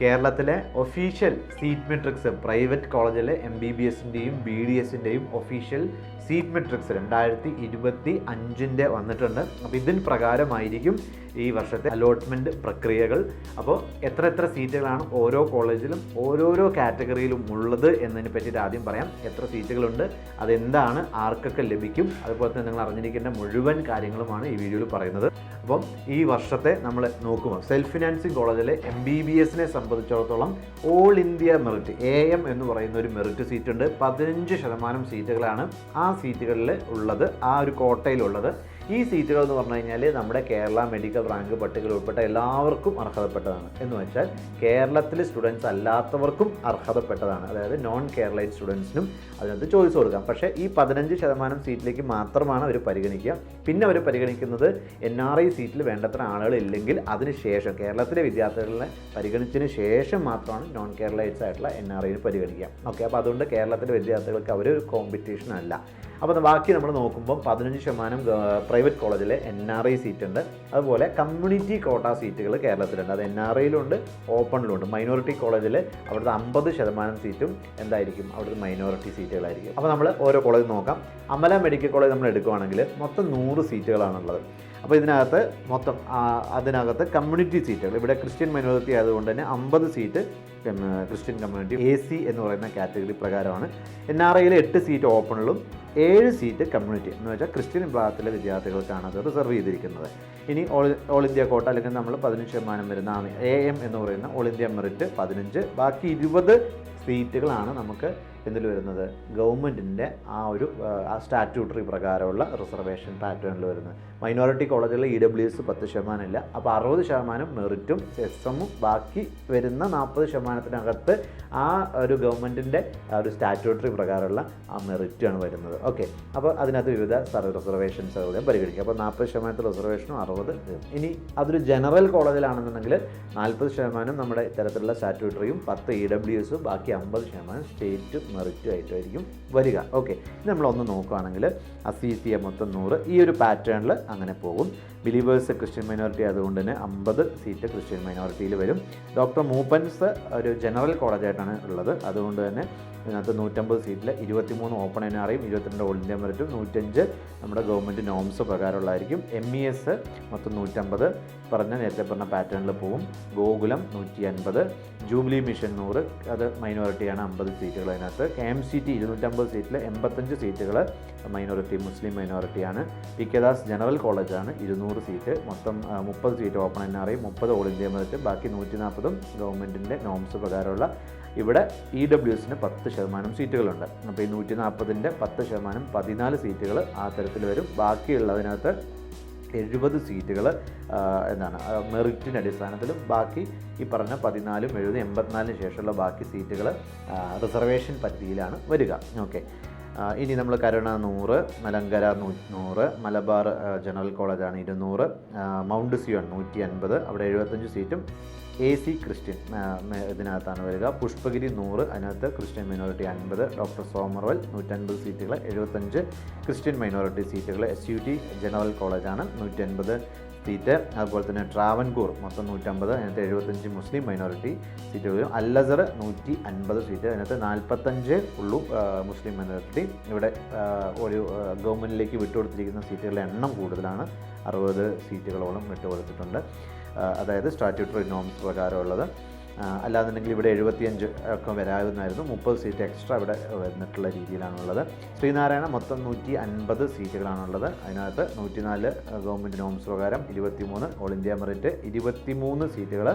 കേരളത്തിലെ official seat matrix private കോളേജിലെ M B B എസിന്റെയും ബി ഡി എസിന്റെയും ഒഫീഷ്യൽ സീറ്റ് മെട്രിക്സ് രണ്ടായിരത്തി ഇരുപത്തി അഞ്ചിന്റെ വന്നിട്ടുണ്ട്. അപ്പോൾ ഇതിന് പ്രകാരമായിരിക്കും ഈ വർഷത്തെ അലോട്ട്മെന്റ് പ്രക്രിയകൾ. അപ്പോൾ എത്ര എത്ര സീറ്റുകളാണ് ഓരോ കോളേജിലും ഓരോരോ കാറ്റഗറിയിലും ഉള്ളത് എന്നതിനെ പറ്റിയിട്ട് ആദ്യം പറയാം. എത്ര സീറ്റുകളുണ്ട് അതെന്താണ് ആർക്കൊക്കെ ലഭിക്കും അതുപോലെ തന്നെ നിങ്ങൾ അറിഞ്ഞിരിക്കേണ്ട മുഴുവൻ കാര്യങ്ങളുമാണ് ഈ വീഡിയോയിൽ പറയുന്നത്. അപ്പം ഈ വർഷത്തെ നമ്മൾ നോക്കുമ്പോൾ സെൽഫ് ഫിനാൻസിങ് കോളേജിലെ എം ബി ബി എസിനെ സംബന്ധിച്ചിടത്തോളം all India merit A M എന്ന് പറയുന്ന ഒരു മെറിറ്റ് സീറ്റ് ഉണ്ട്. പതിനഞ്ച് ശതമാനം സീറ്റുകളാണ് ആ സീറ്റുകളിൽ ഉള്ളത് ആ ഒരു കോട്ടയിലുള്ളത്. ഈ സീറ്റുകൾ എന്ന് പറഞ്ഞു കഴിഞ്ഞാൽ നമ്മുടെ കേരള മെഡിക്കൽ റാങ്ക് പട്ടികയിൽ ഉൾപ്പെട്ട എല്ലാവർക്കും അർഹതപ്പെട്ടതാണ്. എന്ന് വെച്ചാൽ കേരളത്തിലെ സ്റ്റുഡൻസ് അല്ലാത്തവർക്കും അർഹതപ്പെട്ടതാണ്. അതായത് നോൺ കേരളൈറ്റ് സ്റ്റുഡൻസിനും അതിനകത്ത് ചോയ്സ് കൊടുക്കാം. പക്ഷേ ഈ പതിനഞ്ച് ശതമാനം സീറ്റിലേക്ക് മാത്രമാണ് അവർ പരിഗണിക്കുക. പിന്നെ അവർ പരിഗണിക്കുന്നത് എൻ ആർ ഐ സീറ്റിൽ വേണ്ടത്ര ആളുകൾ ഇല്ലെങ്കിൽ അതിന് ശേഷം കേരളത്തിലെ വിദ്യാർത്ഥികളെ പരിഗണിച്ചതിന് ശേഷം മാത്രമാണ് നോൺ കേരളൈറ്റ്സ് ആയിട്ടുള്ള എൻ ആർ ഐയിൽ പരിഗണിക്കുക. ഓക്കെ അപ്പോൾ അതുകൊണ്ട് കേരളത്തിലെ വിദ്യാർത്ഥികൾക്ക് അവർ കോമ്പറ്റീഷൻ അല്ല. അപ്പോൾ ബാക്കി നമ്മൾ നോക്കുമ്പോൾ പതിനഞ്ച് ശതമാനം പ്രൈവറ്റ് കോളേജിലെ എൻ ആർ ഐ സീറ്റ് ഉണ്ട് അതുപോലെ കമ്മ്യൂണിറ്റി കോട്ട സീറ്റുകൾ കേരളത്തിലുണ്ട്. അത് എൻ ആർ ഐയിലുണ്ട് ഓപ്പണിലുണ്ട്. മൈനോറിറ്റി കോളേജിൽ അവിടുത്തെ അമ്പത് ശതമാനം സീറ്റും എന്തായിരിക്കും? അവിടുത്തെ മൈനോറിറ്റി സീറ്റുകളായിരിക്കും. അപ്പോൾ നമ്മൾ ഓരോ കോളേജ് നോക്കാം. അമല മെഡിക്കൽ കോളേജ് നമ്മൾ എടുക്കുകയാണെങ്കിൽ മൊത്തം നൂറ് സീറ്റുകളാണുള്ളത്. അപ്പോൾ ഇതിനകത്ത് മൊത്തം അതിനകത്ത് കമ്മ്യൂണിറ്റി സീറ്റുകൾ ഇവിടെ ക്രിസ്ത്യൻ മൈനോറിറ്റി ആയതുകൊണ്ട് തന്നെ അമ്പത് seat Christian community A C എന്ന് പറയുന്ന കാറ്റഗറി പ്രകാരമാണ്. എൻ ആർ ഐയിൽ എട്ട് സീറ്റ് ഓപ്പണിലും ഏഴ് സീറ്റ് കമ്മ്യൂണിറ്റി എന്ന് വെച്ചാൽ ക്രിസ്ത്യൻ വിഭാഗത്തിലെ വിദ്യാർത്ഥികൾക്കാണ് അത് റിസർവ് ചെയ്തിരിക്കുന്നത്. ഇനി ഓൾ ഓൾ ഇന്ത്യ കോട്ട അല്ലെങ്കിൽ നമ്മൾ പതിനഞ്ച് ശതമാനം വരുന്ന എ എം എന്ന് പറയുന്ന ഓൾ ഇന്ത്യ മെറിറ്റ് പതിനഞ്ച് ബാക്കി ഇരുപത് സീറ്റുകളാണ് നമുക്ക് എന്തിൽ വരുന്നത് ഗവൺമെന്റിന്റെ ആ ഒരു സ്റ്റാറ്റ്യൂട്ടറി പ്രകാരമുള്ള റിസർവേഷൻ പാറ്റേണിൽ വരുന്നത്. മൈനോറിറ്റി കോളേജുകളിൽ ഇ ഡബ്ല്യു എസ് പത്ത് ശതമാനം ഇല്ല. അപ്പോൾ അറുപത് ശതമാനം മെറിറ്റും എസ് എമ്മും ബാക്കി വരുന്ന നാൽപ്പത് ശതമാനത്തിനകത്ത് ആ ഒരു ഗവൺമെന്റിന്റെ ഒരു സ്റ്റാറ്റ്യൂട്ടറി പ്രകാരമുള്ള ആ മെറിറ്റാണ് വരുന്നത്. ഓക്കെ. അപ്പോൾ അതിനകത്ത് വിവിധ റിസർവേഷൻസ് പരിഗണിക്കുക അപ്പോൾ നാൽപ്പത് ശതമാനത്തിൽ റിസർവേഷനും അറുപത്. ഇനി അതൊരു ജനറൽ കോളേജിലാണെന്നുണ്ടെങ്കിൽ നാൽപ്പത് ശതമാനം നമ്മുടെ ഇത്തരത്തിലുള്ള സ്റ്റാറ്റ്യൂട്ടറിയും പത്ത് ഇ ഡബ്ല്യു എസും ബാക്കി അമ്പത് ശതമാനം സ്റ്റേറ്റ് മെറിറ്റും ആയിട്ടായിരിക്കും വരിക. ഓക്കെ ഇത് നമ്മളൊന്ന് നോക്കുകയാണെങ്കിൽ അസി സി എ മൊത്തം നൂറ്. ഈ ഒരു പാറ്റേണിൽ അങ്ങനെ പോകും. ബിലീവേഴ്സ് ക്രിസ്ത്യൻ മൈനോറിറ്റി അതുകൊണ്ട് തന്നെ അമ്പത് സീറ്റ് ക്രിസ്ത്യൻ മൈനോറിറ്റിയിൽ വരും. ഡോക്ടർ മൂപ്പൻസ് ഒരു ജനറൽ കോളേജായിട്ടാണ് ഉള്ളത്. അതുകൊണ്ട് തന്നെ ഇതിനകത്ത് നൂറ്റമ്പത് സീറ്റിൽ ഇരുപത്തിമൂന്ന് ഓപ്പൺ എൻ ആറിയും ഇരുപത്തിരണ്ട് ഓൾ ഇന്ത്യ മെറിറ്റും നൂറ്റഞ്ച് നമ്മുടെ ഗവൺമെന്റ് നോംസ് പ്രകാരമുള്ളതായിരിക്കും. എം ഇ എസ് മൊത്തം നൂറ്റമ്പത്. പറഞ്ഞ നേരത്തെ പറഞ്ഞ പാറ്റേണിൽ പോവും. ഗോകുലം നൂറ്റി അൻപത് ജൂബിലി മിഷൻ നൂറ്. അത് മൈനോറിറ്റിയാണ് അമ്പത് സീറ്റുകൾ അതിനകത്ത്. കെ എം സി ടി ഇരുന്നൂറ്റമ്പത് സീറ്റിൽ എൺപത്തഞ്ച് സീറ്റുകൾ മൈനോറിറ്റി മുസ്ലിം മൈനോറിറ്റിയാണ് പി കെ ദാസ് ജനറൽ കോളേജാണ് ഇരുന്നൂറ് സീറ്റ്. മൊത്തം മുപ്പത് സീറ്റ് ഓപ്പൺ എൻ ആർ മുപ്പത് ഓൾ ഇന്ത്യ മെറിറ്റ് ബാക്കി നൂറ്റി നാൽപ്പതും ഗവൺമെന്റിന്റെ നോംസ് പ്രകാരമുള്ള ഇവിടെ ഇ ഡബ്ല്യു എസിന് പത്ത് ശതമാനം സീറ്റുകളുണ്ട്. അപ്പോൾ ഈ നൂറ്റി നാൽപ്പതിന്റെ പത്ത് ശതമാനം പതിനാല് സീറ്റുകൾ ആ തരത്തിൽ വരും. ബാക്കിയുള്ളതിനകത്ത് എഴുപത് സീറ്റുകൾ എന്താണ് മെറിറ്റിന്റെ അടിസ്ഥാനത്തിലും ബാക്കി ഈ പറഞ്ഞ പതിനാലും എഴുപത് എൺപത്തിനാലിന് ശേഷമുള്ള ബാക്കി സീറ്റുകൾ റിസർവേഷൻ പരിധിയിലാണ് വരിക. ഓക്കെ. ഇനി നമ്മൾ കരുണ നൂറ് മലങ്കര നൂ നൂറ് മലബാർ ജനറൽ കോളേജാണ് ഇരുന്നൂറ് മൗണ്ട് സിയോൺ നൂറ്റി അൻപത് അവിടെ എഴുപത്തഞ്ച് സീറ്റും എ സി ക്രിസ്ത്യൻ ഇതിനകത്താണ് വരിക. പുഷ്പഗിരി നൂറ് അതിനകത്ത് ക്രിസ്ത്യൻ മൈനോറിറ്റി അൻപത് ഡോക്ടർ സോമർവൽ നൂറ്റൻപത് സീറ്റുകൾ എഴുപത്തഞ്ച് ക്രിസ്ത്യൻ മൈനോറിറ്റി സീറ്റുകൾ എസ് യു ടി ജനറൽ കോളേജാണ് നൂറ്റൻപത് സീറ്റ്. അതുപോലെ തന്നെ ട്രാവൻകൂർ മൊത്തം നൂറ്റമ്പത് അതിനകത്ത് എഴുപത്തഞ്ച് മുസ്ലിം മൈനോറിറ്റി സീറ്റ് വരും. അല്ലസർ നൂറ്റി അൻപത് സീറ്റ് അതിനകത്ത് നാൽപ്പത്തഞ്ച് ഉള്ളൂ മുസ്ലിം മൈനോറിറ്റി ഇവിടെ ഒരു ഗവൺമെന്റിലേക്ക് വിട്ടുകൊടുത്തിരിക്കുന്ന സീറ്റുകളുടെ എണ്ണം കൂടുതലാണ്. അറുപത് സീറ്റുകളോളം വിട്ടുകൊടുത്തിട്ടുണ്ട്. അതായത് സ്റ്റാറ്റ്യൂട്ടറി നോംസ് പ്രകാരമുള്ളത്. അല്ലാന്നുണ്ടെങ്കിൽ ഇവിടെ എഴുപത്തിയഞ്ച് ഒക്കെ വരാവുന്നതായിരുന്നു. മുപ്പത് സീറ്റ് എക്സ്ട്രാ ഇവിടെ വന്നിട്ടുള്ള രീതിയിലാണുള്ളത്. ശ്രീനാരായണ മൊത്തം നൂറ്റി അൻപത് സീറ്റുകളാണുള്ളത്. അതിനകത്ത് നൂറ്റിനാല് ഗവൺമെന്റ് നോംസ് പ്രകാരം ഇരുപത്തിമൂന്ന് ഓൾ ഇന്ത്യ മെറിറ്റ് ഇരുപത്തിമൂന്ന് സീറ്റുകൾ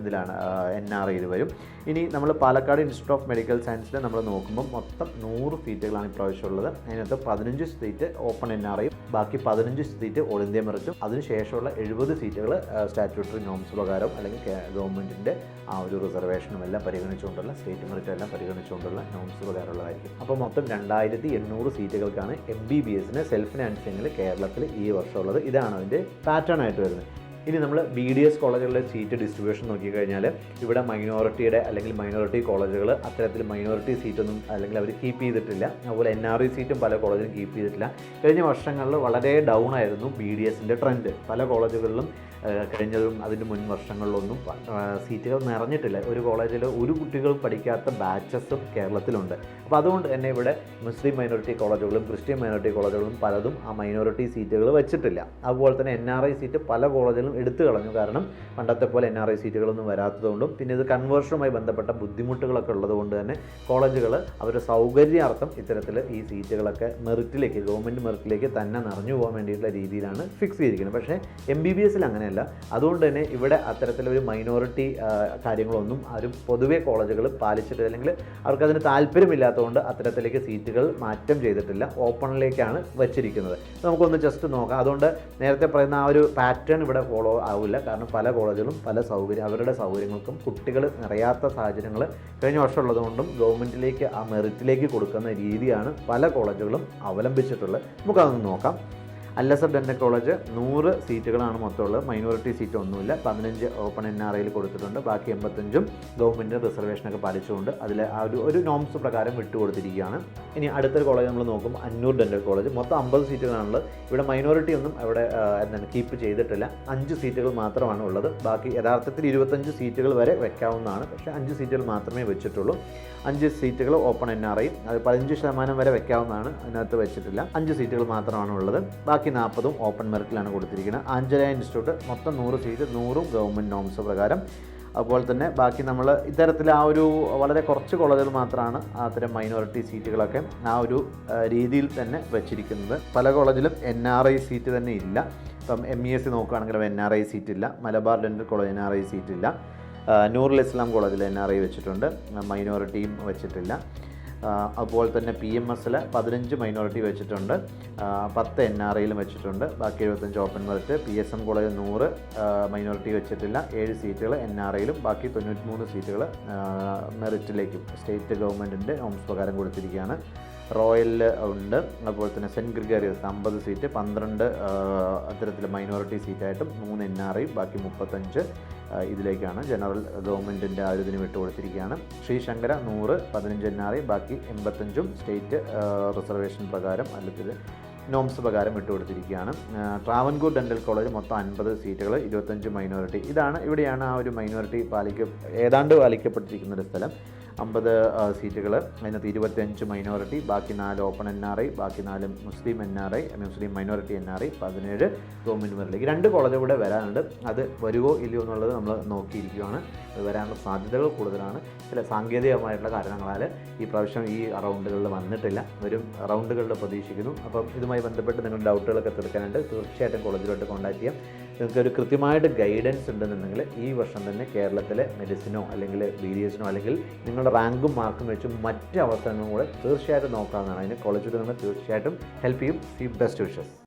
ഇതിലാണ് എൻ ആർ ഐയിൽ വരും. ഇനി നമ്മൾ പാലക്കാട് ഇൻസ്റ്റിറ്റ്യൂട്ട് ഓഫ് മെഡിക്കൽ സയൻസിൽ നമ്മൾ നോക്കുമ്പോൾ മൊത്തം നൂറ് സീറ്റുകളാണ് ഇപ്രാവശ്യം ഉള്ളത് അതിനകത്ത് പതിനഞ്ച് seat open N R I ബാക്കി പതിനഞ്ച് സീറ്റ് ഓൾ ഇന്ത്യ മെറിറ്റും. അതിനുശേഷമുള്ള എഴുപത് സീറ്റുകൾ സ്റ്റാറ്റ്യൂട്ടറി നോംസ് പ്രകാരം അല്ലെങ്കിൽ ഗവൺമെന്റിന്റെ ആ ഒരു റിസർവേഷനും എല്ലാം പരിഗണിച്ചുകൊണ്ടുള്ള സ്റ്റേറ്റ് മെറിറ്റ് എല്ലാം പരിഗണിച്ചുകൊണ്ടുള്ള നോൺസ് പ്രകാരമുള്ളതായിരിക്കും. അപ്പോൾ മൊത്തം രണ്ടായിരത്തി എണ്ണൂറ് സീറ്റുകൾക്കാണ് എം ബി ബി എസിന് സെൽഫ് ഫിനാൻസിങ്ങിൽ കേരളത്തിൽ ഈ വർഷം ഉള്ളത്. ഇതാണ് അതിന്റെ പാറ്റേൺ ആയിട്ട് വരുന്നത്. ഇനി നമ്മൾ ബി ഡി എസ് കോളേജുകളിലെ സീറ്റ് ഡിസ്ട്രിബ്യൂഷൻ നോക്കിക്കഴിഞ്ഞാൽ ഇവിടെ മൈനോറിറ്റിയുടെ അല്ലെങ്കിൽ മൈനോറിറ്റി കോളേജുകൾ അത്തരത്തിൽ മൈനോറിറ്റി സീറ്റൊന്നും അല്ലെങ്കിൽ അവർ കീപ്പ് ചെയ്തിട്ടില്ല. അതുപോലെ എൻ ആർ ഐ സീറ്റും പല കോളേജിലും കീപ്പ് ചെയ്തിട്ടില്ല. കഴിഞ്ഞ വർഷങ്ങളിൽ വളരെ ഡൗൺ ആയിരുന്നു ബി ഡി എസിന്റെ ട്രെൻഡ് പല കോളേജുകളിലും കഴിഞ്ഞതും അതിന്റെ മുൻ വർഷങ്ങളിലൊന്നും സീറ്റുകൾ നിറഞ്ഞിട്ടില്ല. ഒരു കോളേജിൽ ഒരു കുട്ടികൾ പഠിക്കാത്ത ബാച്ചസും കേരളത്തിലുണ്ട്. അപ്പോൾ അതുകൊണ്ട് തന്നെ ഇവിടെ മുസ്ലിം മൈനോറിറ്റി കോളേജുകളും ക്രിസ്ത്യൻ മൈനോറിറ്റി കോളേജുകളും പലതും ആ മൈനോറിറ്റി സീറ്റുകൾ വെച്ചിട്ടില്ല. അതുപോലെ തന്നെ എൻ ആർ ഐ സീറ്റ് പല കോളേജുകളും എടുത്തു കളഞ്ഞു. കാരണം പണ്ടത്തെ പോലെ എൻ ആർ ഐ സീറ്റുകളൊന്നും വരാത്തതുകൊണ്ടും പിന്നെ ഇത് കൺവേർഷനുമായി ബന്ധപ്പെട്ട ബുദ്ധിമുട്ടുകളൊക്കെ ഉള്ളതുകൊണ്ട് തന്നെ കോളേജുകൾ അവരുടെ സൗകര്യാർത്ഥം ഇത്തരത്തിൽ ഈ സീറ്റുകളൊക്കെ മെറിറ്റിലേക്ക് ഗവൺമെന്റ് മെറിറ്റിലേക്ക് തന്നെ നിറഞ്ഞു പോകാൻ വേണ്ടിയിട്ടുള്ള രീതിയിലാണ് ഫിക്സ് ചെയ്തിരിക്കുന്നത്. പക്ഷേ എം ബി ബി എസിൽ അങ്ങനെയല്ല. അതുകൊണ്ട് തന്നെ ഇവിടെ അത്തരത്തിലൊരു മൈനോറിറ്റി കാര്യങ്ങളൊന്നും ആരും പൊതുവേ കോളേജുകൾ പാലിച്ചിട്ടില്ല. അല്ലെങ്കിൽ അവർക്കതിന് താല്പര്യമില്ലാത്തതുകൊണ്ട് അത്തരത്തിലേക്ക് സീറ്റുകൾ മാറ്റം ചെയ്തിട്ടില്ല. ഓപ്പണിലേക്കാണ് വച്ചിരിക്കുന്നത്. നമുക്കൊന്ന് ജസ്റ്റ് നോക്കാം. അതുകൊണ്ട് നേരത്തെ പറയുന്ന ആ ഒരു പാറ്റേൺ ഇവിടെ ഫോളോ ആവില്ല. കാരണം പല കോളേജുകളും പല സൗകര്യം അവരുടെ സൗകര്യങ്ങൾക്കും കുട്ടികൾ നിറയാത്ത സാഹചര്യങ്ങൾ കഴിഞ്ഞ വർഷം ഉള്ളതുകൊണ്ടും ഗവൺമെന്റിലേക്ക് ആ മെറിറ്റിലേക്ക് കൊടുക്കുന്ന രീതിയാണ് പല കോളേജുകളും അവലംബിച്ചിട്ടുള്ളത്. നമുക്കതൊന്ന് നോക്കാം. അല്ലസർ ഡെന്റൽ കോളേജ് നൂറ് സീറ്റുകളാണ് മൊത്തമുള്ളത്. മൈനോറിറ്റി സീറ്റ് ഒന്നുമില്ല. പതിനഞ്ച് ഓപ്പൺ എൻ ആർ ഐയിൽ കൊടുത്തിട്ടുണ്ട്. ബാക്കി എൺപത്തഞ്ചും ഗവൺമെന്റ് റിസർവേഷനൊക്കെ പാലിച്ചുകൊണ്ട് അതിൽ ആ ഒരു ഒരു നോംസ് പ്രകാരം വിട്ടുകൊടുത്തിരിക്കുകയാണ് ഇനി അടുത്തൊരു കോളേജ് നമ്മൾ നോക്കും അന്നൂർ ഡെന്റൽ കോളേജ്. മൊത്തം അമ്പത് സീറ്റുകളാണുള്ളത്. ഇവിടെ മൈനോറിറ്റി ഒന്നും അവിടെ എന്താണ് കീപ്പ് ചെയ്തിട്ടില്ല. അഞ്ച് സീറ്റുകൾ മാത്രമാണ് ഉള്ളത്. ബാക്കി യഥാർത്ഥത്തിൽ ഇരുപത്തഞ്ച് സീറ്റുകൾ വരെ വെക്കാവുന്നതാണ്. പക്ഷേ അഞ്ച് സീറ്റുകൾ മാത്രമേ വെച്ചിട്ടുള്ളൂ. അഞ്ച് സീറ്റുകൾ ഓപ്പൺ എൻ ആർ ഐ. അത് പതിനഞ്ച് ശതമാനം വരെ വെക്കാവുന്നതാണ്. അതിനകത്ത് വെച്ചിട്ടില്ല. അഞ്ച് സീറ്റുകൾ മാത്രമാണ് ഉള്ളത്. ബാക്കി നാൽപ്പതും ഓപ്പൺ മെറിറ്റിലാണ് കൊടുത്തിരിക്കുന്നത് ആഞ്ചല ഇൻസ്റ്റിറ്റ്യൂട്ട് മൊത്തം നൂറ് സീറ്റ് നൂറും ഗവൺമെന്റ് നോംസ് പ്രകാരം. അതുപോലെ തന്നെ ബാക്കി നമ്മൾ ഇത്തരത്തിൽ ആ ഒരു വളരെ കുറച്ച് കോളേജുകൾ മാത്രമാണ് അത്തരം മൈനോറിറ്റി സീറ്റുകളൊക്കെ ആ ഒരു രീതിയിൽ തന്നെ വെച്ചിരിക്കുന്നത്. പല കോളേജിലും എൻ ആർ ഐ സീറ്റ് തന്നെ ഇല്ല. ഇപ്പം എം ഇ എസ് സി നോക്കുകയാണെങ്കിലും എൻ ആർ ഐ സീറ്റ് ഇല്ല. Malabar dental college N R I seat ഇല്ല. നൂറിൽ ഇസ്ലാം കോളേജിൽ എൻ ആർ ഐ വെച്ചിട്ടുണ്ട്. മൈനോറിറ്റിയും വെച്ചിട്ടില്ല. അതുപോലെ തന്നെ പി എം എസിൽ പതിനഞ്ച് മൈനോറിറ്റി വെച്ചിട്ടുണ്ട്. പത്ത് എൻ ആർ ഐയിലും വെച്ചിട്ടുണ്ട്. ബാക്കി എഴുപത്തഞ്ച് open merit P S M college നൂറ് മൈനോറിറ്റി വെച്ചിട്ടില്ല. ഏഴ് സീറ്റുകൾ എൻ ആർ ഐയിലും ബാക്കി തൊണ്ണൂറ്റിമൂന്ന് സീറ്റുകൾ മെറിറ്റിലേക്കും സ്റ്റേറ്റ് ഗവൺമെന്റിന്റെ നോംസ് പ്രകാരം കൊടുത്തിരിക്കുകയാണ്. റോയലിൽ ഉണ്ട്. അതുപോലെ തന്നെ സെന്റ് ഗ്രിഗേറിയസ് അമ്പത് സീറ്റ് പന്ത്രണ്ട് അത്തരത്തിൽ മൈനോറിറ്റി സീറ്റായിട്ടും മൂന്ന് എൻ ആർ ഐ ബാക്കി മുപ്പത്തഞ്ച്. ഇതിലേക്കാണ് ജനറൽ ഗവൺമെന്റിന്റെ ആ ഒരു ഇതിന് വിട്ടുകൊടുത്തിരിക്കുകയാണ്. ശ്രീശങ്കര നൂറ് പതിനഞ്ച് എൻ ആർ ഐ ബാക്കി എൺപത്തഞ്ചും സ്റ്റേറ്റ് റിസർവേഷൻ പ്രകാരം അല്ലെങ്കിൽ നോംസ് പ്രകാരം വിട്ടുകൊടുത്തിരിക്കുകയാണ്. കൊടുത്തിരിക്കുകയാണ് ട്രാവൻകൂർ ഡെന്റൽ കോളേജ് മൊത്തം അൻപത് സീറ്റുകൾ ഇരുപത്തഞ്ച് മൈനോറിറ്റി. ഇതാണ് ഇവിടെയാണ് ആ ഒരു മൈനോറിറ്റി പാലിക്ക ഏതാണ്ട് പാലിക്കപ്പെട്ടിരിക്കുന്ന ഒരു സ്ഥലം. അമ്പത് സീറ്റുകൾ അതിനകത്ത് ഇരുപത്തിയഞ്ച് മൈനോറിറ്റി ബാക്കി നാല് ഓപ്പൺ എൻ ആർ ഐ ബാക്കി നാല് മുസ്ലിം N R I Muslim minority N R I പതിനേഴ് ഗവൺമെന്റ് മെറിലേക്ക് രണ്ട് കോളേജ് കൂടെ വരാനുണ്ട്. അത് വരുമോ ഇല്ലയോ എന്നുള്ളത് നമ്മൾ നോക്കിയിരിക്കുകയാണ് വരാനുള്ള സാധ്യതകൾ കൂടുതലാണ്. ചില സാങ്കേതികമായിട്ടുള്ള കാരണങ്ങളാൽ ഈ പ്രാവശ്യം ഈ റൗണ്ടുകളിൽ വന്നിട്ടില്ല. വരും റൗണ്ടുകളിൽ പ്രതീക്ഷിക്കുന്നു. അപ്പം ഇതുമായി ബന്ധപ്പെട്ട് നിങ്ങളുടെ ഡൗട്ടുകളൊക്കെ തീർക്കാനുണ്ട്. തീർച്ചയായിട്ടും കോളേജിലോട്ട് കോൺടാക്ട് ചെയ്യാം. നിങ്ങൾക്ക് ഒരു കൃത്യമായിട്ട് ഗൈഡൻസ് ഉണ്ടെന്നുണ്ടെങ്കിൽ ഈ വർഷം തന്നെ കേരളത്തിലെ മെഡിസിനോ അല്ലെങ്കിൽ ബി ഡി എസിനോ അല്ലെങ്കിൽ നിങ്ങളുടെ റാങ്കും മാർക്കും വെച്ച് മറ്റ് അവസരങ്ങളും കൂടെ തീർച്ചയായിട്ടും നോക്കാവുന്നതാണ്. അതിന് കോളേജിൽ നിന്ന് തീർച്ചയായിട്ടും ഹെൽപ്പ് ചെയ്യും. C best wishes